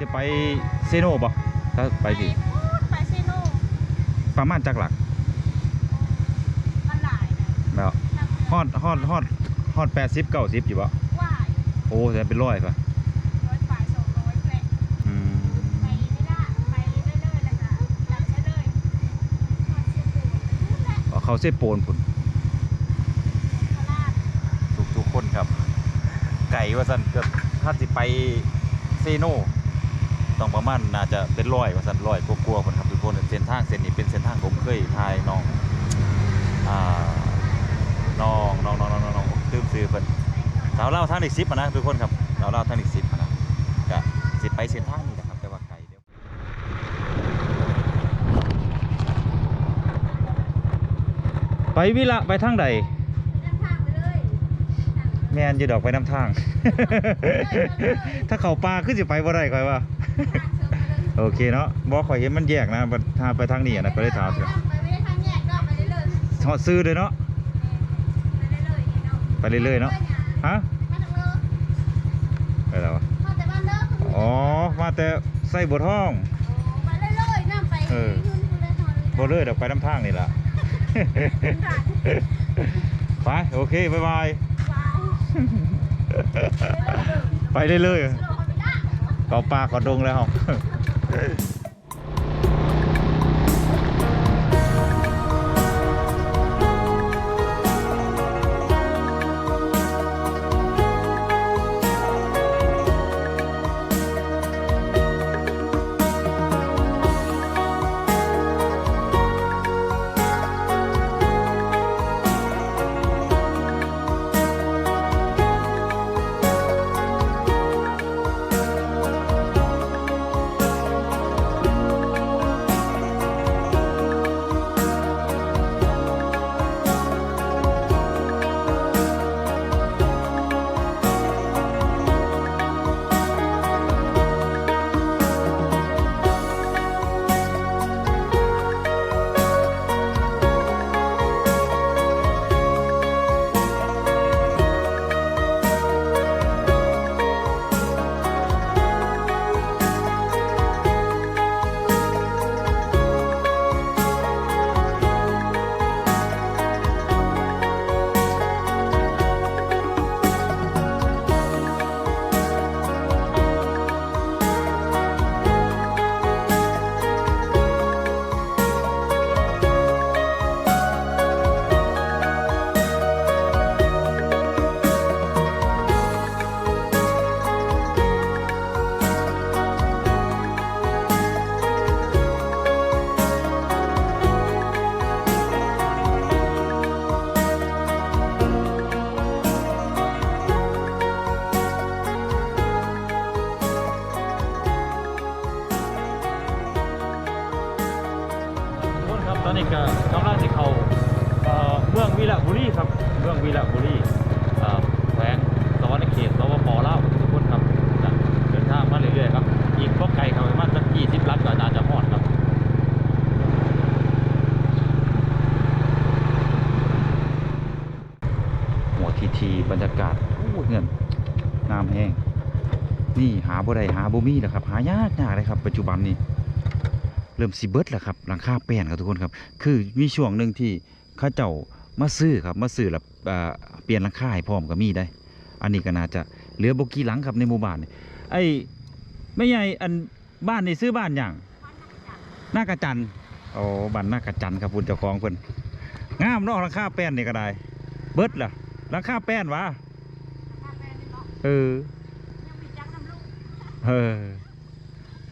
จะไปเซโนบ่ถ้าไปสิพูดไปซิโน่ประมาณจักหลักมันหลายนะแล้วนักเรือฮอดฮอดฮอดฮอด80 90อยู่บ่ว่ายโอ้แต่เป็นร้อยป่ะร้อยฝ่ายสองร้อยแปดอืมไปไม่ได้ไปเรื่อยๆเลยค่ะจำใช่เลยทอดเสียปูนั่นแหละเอาเขาเซโปนพุ่นพระราชทุกทุกคนครับ ไก่ว่าซั่นก็ถ้าสิไปเซโน ต้องประมาณน่าจะเป็นร้อยว่าซั่นร้อยกว่าๆพุ่นครับทุกคนเส้นทางเส้นนี้เป็นเส้นทางผมเคยทายน้องอ่าน้องน้องน้องน้องน้องน้องลืมซื้อเพิ่นสาวเล่าวทางอีก10อะนะทุกคนครับสาวเล่าวทางอีก10อะนะก็สิไปเส้นทางนี้นะครับแต่ว่าไกลเดี๋ยวไปวิละไปทางใดนั่งทางไปเลยแมนอยู่ดอกไปน้ำทาง ถ้าเขาปลาขึ้นสิไปบ่ได้ค่อยว่า ทางเชิญไปเลยโอเคเนาะบอกข่อยเห็นมันแยกนะบัดถ้าไปทางนี้อะนะก็ได้ถามเถอะไปไม่ได้ทางแยกก็ไปเรื่อยๆถอดซื้อเลยเนาะไปเรื่อยๆนี่เนาะไปเรื่อยๆเนาะฮะมาทางเลยไปแล้ววะมาแต่บ้านเลิกอ๋อมาแต่ใส่บทห้องไปเรื่อยๆน้ำไปเออขึ้นไปเลยทางบ่เลยดอกไปน้ำทางนี่ล่ะไปโอเคบ๊ายบายไปเรื่อยๆ เขาปลาเขาดงแล้ว ทีบรรยากาศโอ้เงินน้ำแห้งนี่หาบ่ได้หาบ่มีแล้วครับ หายากยากเลยครับ ปัจจุบันนี้เริ่มสิเบิร์ดแล้วครับหลังคาแป้นครับทุกคนครับ คือมีช่วงหนึ่งที่ข้าเจ้ามาซื้อครับมาซื้อแล้วเปลี่ยนหลังคาให้พร้อมก็มีได้ อันนี้ก็น่าจะเหลือบกี่หลังครับในหมู่บ้านนี่ไอ้ไม่ใหญ่อันบ้านในซื้อบ้านอย่างหน้ากระจันโอ้บ้านหน้ากระจันครับคุณเจ้าของเพิ่นงามนาะหลังคาแป้นนี่ก็ได้ เบิร์ดล่ะ หลังคาแป้นวะเออเออ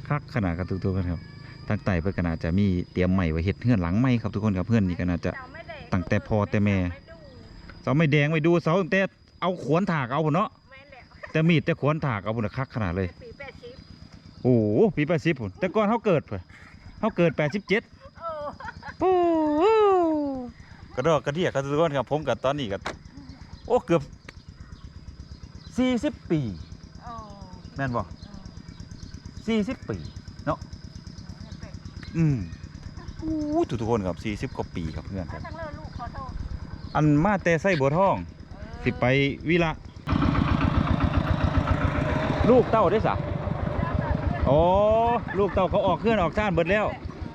คักขนาดกับทุกตัวกันครับตั้งแต่เพื่อนก็น่าจะมีเตรียมใหม่ไว้เฮ็ดเฮือนหลังใหม่ครับทุกคนครับเพื่อนนี่ก็น่าจะตั้งแต่พ่อแต่แม่เสาไม่แดงไว้ดูเสาตั้งแต่เอาขวนถากเอาพุ่นเนาะแม่นแหละแต่มีดแต่ขวนถากเอาพุ่นนะคักขนาดเลยปีแปดสิบโอ้โหปีแปดสิบพุ่นแต่ก่อนเขาเกิดเพิ่นเขาเกิดแปดสิบเจ็ดโอ้โอ้กระดอกกระเดียกครับทุกคนครับผมกับตอนนี้ก็ โอ้เกือบสี่สิบปีโอ้แม่นบ่สี่สิบปีเนาะอืมอู้ทุกๆคนครับสี่สิบ40กว่าปีครับเพื่อนคถ้ารับทั้งเลิกลูกขอโทษอันมาแต่ไส้บัวทอง สิไปวิละ ลูกเต้าได้สะโอ้ลูกเต่าเขาออกเคลื่อนออกท่านเบิดแล้ว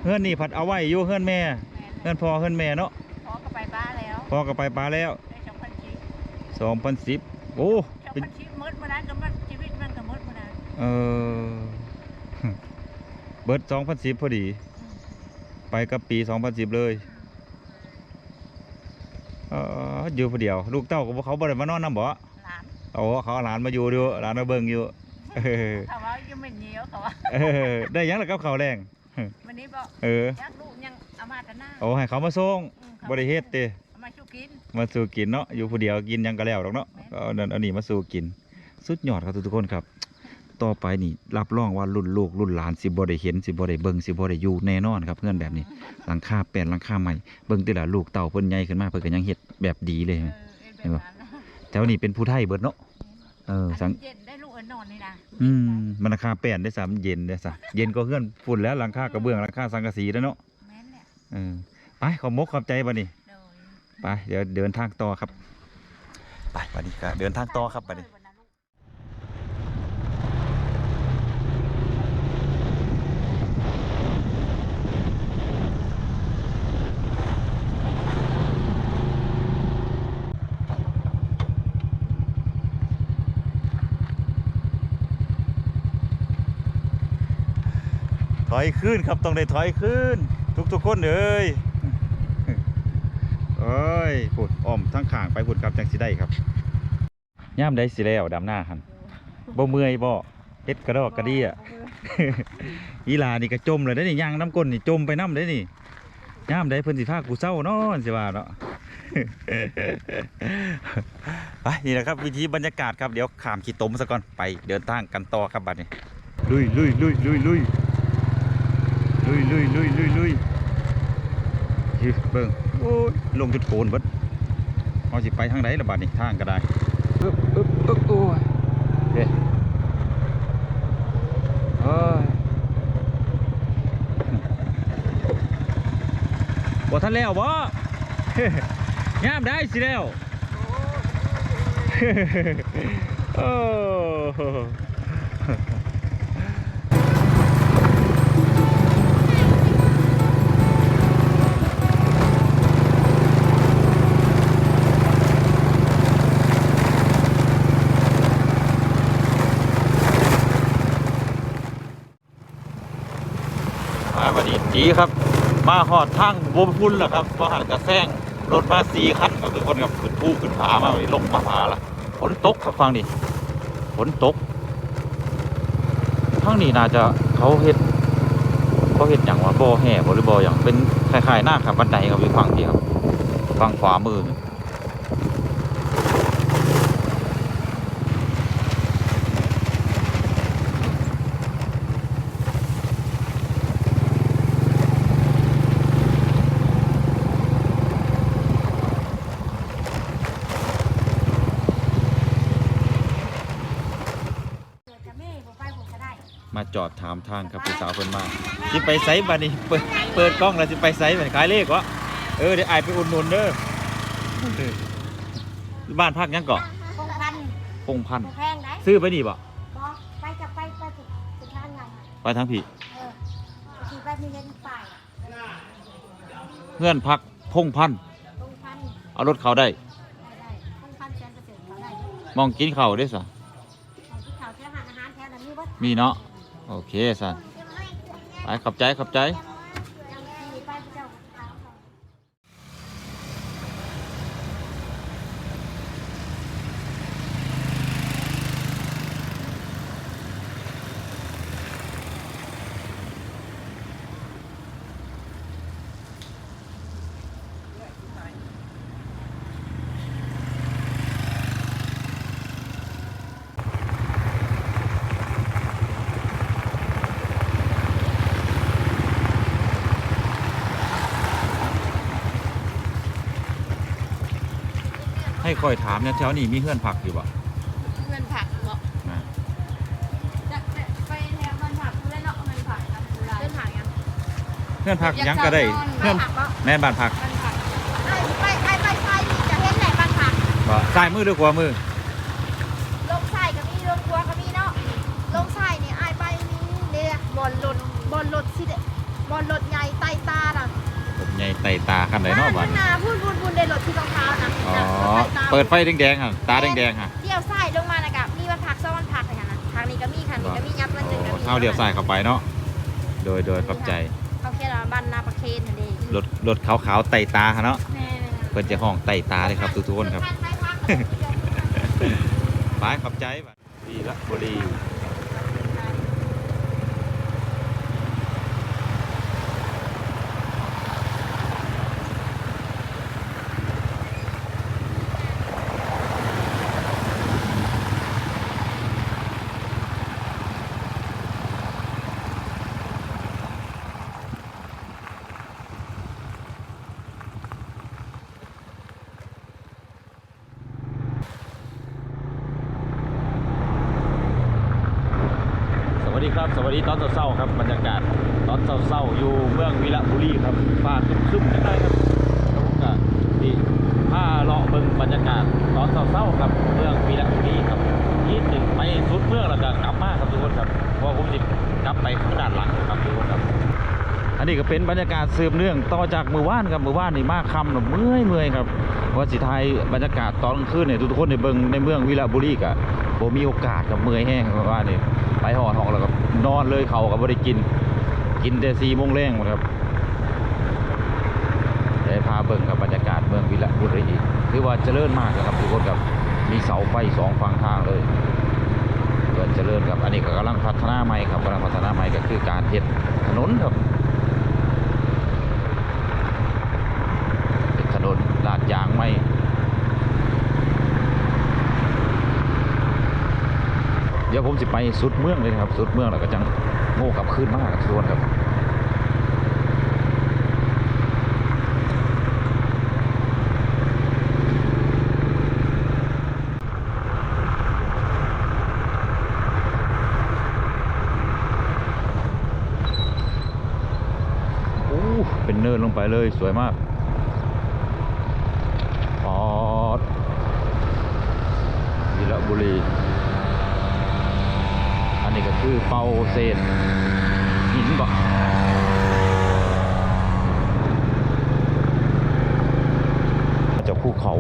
เฮือนนี่ผัดเอาไว้อยู่เฮือนแม่เฮือนพ่อเฮือนแม่เนาะพอก็ไปบ้านแล้วพ่อก็ไปปลาแล้วได้สองพันชี 2010โอ้สองเป็นพันชีมืดมานั้นก็มันชีวิตมันก็มืดมานั้นเออ เบิด2010พอดี ไปกับปี2010เลยเอออยู่ผู้เดียว ลูกเต้าก็บ่เขาบ่ได้มานอนนำบ่หลานโอ้เขาเอาหลานมาอยู่ดูหลานมาเบิ่งอยู่เออเขาว่ายังไม่เหนียวเขาว่าเออได้หยังล่ะกับข้าวแรง วันนี้บอกเออ ยักลูกยังเอามาแต่หน้าโอ้ให้เขามาส่งอืมขาบ่ได้เฮ็ดติเอามาชูกิน มาสู่กินเนาะอยู่ผู้เดียวกินหยังก็แล้วดอกเนาะก็เอานั่นเอานี่มาสู่กิน สุดยอดครับทุกๆคนครับ ต่อไปนี่รับรองว่ารุ่นลูกรุ่นหลานสิบ่ได้เห็นสิบ่ได้เบิ่งสิบ่ได้อยู่แน่นอนครับเพื่อนแบบนี้หลังคาแปลนหลังคาใหม่เบิ่งแต่ละลูกเต่าเพิ่นใหญ่ขึ้นมาเพิ่นก็ยังเฮ็ดแบบดีเลยเออเห็เอ็นนปะแบบนั้นนะแถวนี้เป็นผู้ไทยเบิดเนาะเออสังเย็นได้ลูกเอ็นนอนนี่นะอืมมันราคาแปลนได้สามเย็นได้ซะเย็นก็เฮือนฝุ่นแล้วหลังคากระเบื้องหลังคาสังกะสีแล้วเนาะแม่นแหละเออไปขอมกขอบใจบัดนี้โดย ไปเดี๋ยวเดินทางต่อครับ ไปบัดนี้ก็เดินทางต่อครับบัดนี้ถอยขึ้นครับต้องได้ถอยขึ้น ทุกๆคนเลย ยพุดอ้อมทั้งขางไปพุดครับจังสิได้ครับย่ามได้สิแล้วดำหน้าหันบ่เมื่อยบ่เฮ็ดกระดอกกระเดียอีลานี่ก็จมเลยได้นี่ย่างน้ำก้นนี่จมไปน้ำได้นี่ย่ามได้เพิ่นสิพากูเศร้านอนสิว่าเนาะไปนี่แหละครับวิธีบรรยากาศครับเดี๋ยวขามขี้ตมซะก่อนไปเดินทางกันต่อครับบัดนี้ลุยลุยลุยลุยลุยลุยลุยลุยลุยลุย เบิ่งโอ้ยลงจุดโคนเบิดเอาสิไปทางไหนละบัดนี้ทางก็ได้อึ๊บอึ๊บอึ๊บโอ้ยเด้เอ้ยบ่ทันแล้วบ่ยามได้สิแล้วโอ้ จีครับ มาหอดทางบวมพุ่นแล้วครับมาหากระแซงรถมาสีคันก็คือคนกับขึ้นภูขึ้นผามาเลยลงมาผาละฝนตกครับฟังนี่ฝนตกทางนี้น่าจะเขาเห็ดเขาเห็ดอย่างว่าบ่อแห่บหรือบ่ออย่างเป็นคล้ายๆหน้าขับบันไดครับอยู่ฝั่งที่ครับฝั่งขวามือ จอดถามทางครับผู้สาวเพิ่นมาสิไปไสบัดนี้เปิดเปิดกล้องแล้วสิไปไสบัดขายเลขวะเออเดี๋ยวอายไปอุดหนุนเด้อเออบ้านพักยังเกาะคงพันพงพันธุ์แพงไหนซื้อไปนี่บ่บอกไปจะไปไปสุดสุดทางไงไปทางพี่เออขี่ไปมีเงินไปเพื่อนพักพงพันธุ์คงพันเอารถเขาได้ได้ได้คงพันแสนเปอร์เซ็นต์เขาได้มองกินเขาได้สะของที่เขาแค่หาอาหารแค่นั้นนี่วัดมีเนาะ โอเคสันไปขอบใจขอบใจ ยังขี่ไปเจ้าขาวเขา ให้ คอยถามเนี่ยแถวนี้มีเพื่อนพักอยู่บ่เงินผักเนาะนะจะไปแนวเงินผักกูได้เนาะเงินผักเงินผักยังเพื่อนพักหยังก็ได้เพื่อนผักเนาะแม่นบ้านพักเงินผักไอ้ไปไอ้ไปไทยนี่จะเห็นไหนบ้านผักบ่ซ้ายมือหรือขวามือลงไส้ก็มีลงครัวก็มีเนาะลงไส้นี่ไอ้ไปมีเรืออลรถบอลรถสิเดบอลรถใหญ่ไต่ตาน่ะ ผมใหญ่ไตตาคันไหนเนาะบัดข้างหน้าพูดพูดพูดในรถที่รองเท้านะอ๋อน่ะรถไต่ตาเปิดไฟแดงๆอะ ตาแดงๆอะเลี้ยวซ้ายลงมานะครับมีวันพักซ้อนวันพักอย่างนั้นนะทางนี้ก็มีทางนี้ก็มียับมันหนึ่งก็มีเท้าเดียวซ้ายเข้าไปเนาะ โดยโดยขอบใจ เขาแค่เราบ้านนาประเคนนั่นเองรถรถขาวๆไตตาเนาะแม่เพิ่นจะห้องไตตาเลยครับทุกๆคนครับ ไปขอบใจบัดดีละบุรี ครับ สวัสดีตอนเช้าๆครับบรรยากาศตอนเช้าๆอยู่เมืองวีระบุรีครับฟ้าคึ้มๆจังได้ครับแล้วผมก็ที่พาเลาะเบิ่งบรรยากาศตอนเช้าๆครับเมืองวีระบุรีครับยี่หนึ่งไปสุดเมืองแล้วก็กลับมาครับทุกคนครับเพราะผมสิกลับไปข้างด้านหลังครับทุกคนครับ อันนี้ก็เป็นบรรยากาศสืบเนื่องต่อจากมือว่านครับมือว่านนี่มากคำเนอะเมื่อยเมื่อยครับว่าสิไทยบรรยากาศตอนกลางคืนเนี่ยทุกคนในเบิงในเมืองวิระบุรีกะผมมีโอกาสกับเมื่อยแห้งครับว่านี่ ไปหอดห้องแล้วก็นอนเลยเขากับบริกิน กินแต่ซีโมงแรงหมดครับได้พาเบิ่งกับบรรยากาศเมืองวิละบุรีถือว่าเจริญมากครับทุกคนครับมีเสาไฟสองฝั่งทางเลยเกิดเจริญครับอันนี้ก็กำลังพัฒนาใหม่ครับกำลังพัฒนาใหม่ก็คือการเห็ดถนนครับ เป็นถนนลาดยางไม่เดี๋ ยวผมสิไปสุดเมืองเลยครับ สุดเมืองแล้วก็จังโง่กลับคืนมากทุกคนครับเป็นเนินลงไปเลยสวยมากปอดวีระบุรี นนี้ก็คือเปาเซนหินบ่จ้าภูเขา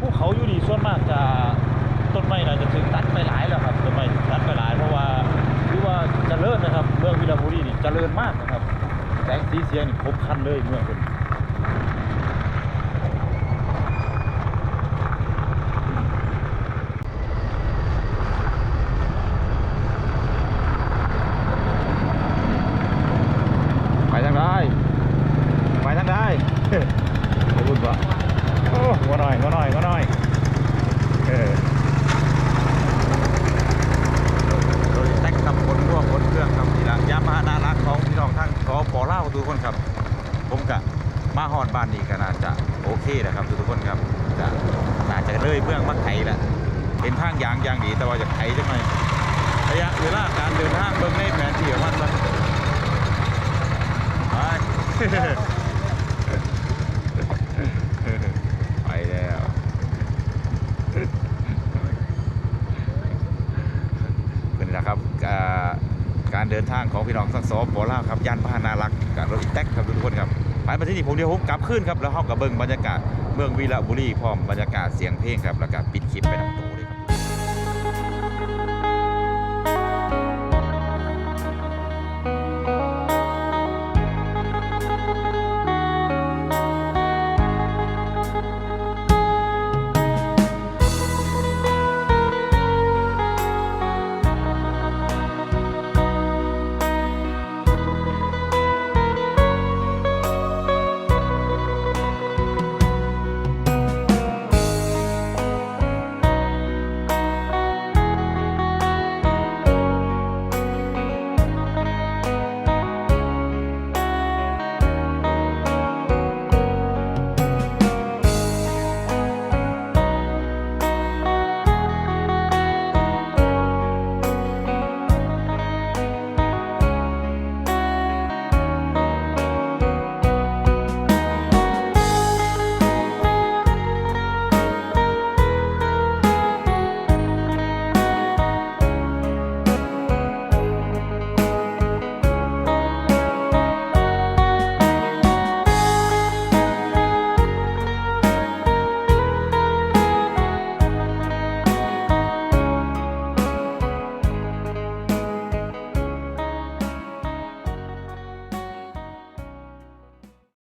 ภูเขาอยู่ดีส่วนมากจะต้นไม้น่าจะถึงตัดไปหลายแล้วครับต้นไม้ตัดไปหลายเพราะว่าคือว่าเจริญนะครับ เมืองวิลาบุรีนี่เจริญมากนะครับแสงสีเสียงนี่ครบคันเลยเมืองเป็น ไปทางใดไปทางใด ขอบคุณปะโอ้หัวหน่อยหัวหน่อยหัวหน่อยเออโดยแท็กกับคนร่วมคนเครื่องครับที่ละยานพาหนะรักของพี่น้องทั้งขอ ปอเล่าทุกคนครับ ผมกะมาหอดบ้านนี้ก็น่าจะโอเคนะครับทุกคนครับจะน่าจะเลยเมืองมาไถละเป็นทางยางยางดีแต่ว่าจะไถจังหน่อยระยะเวลาการเดินทางเบิ่งในแผนที่ของมันมันไปไปแล้วเป็นนะครับอ่าการ เดินทางของพี่น้องทั้งสองปอลาวครับย่านพานารักกับรถอีแท็กครับทุกคนครับไปมาที่นี่ผมเดี๋ยวผมกลับขึ้นครับแล้วห้องกับเบิ้งบรรยากาศเมืองวีระบุรีพร้อมบรรยากาศเสียงเพลงครับแล้วก็ปิดคลิปไปน้ำตูเลย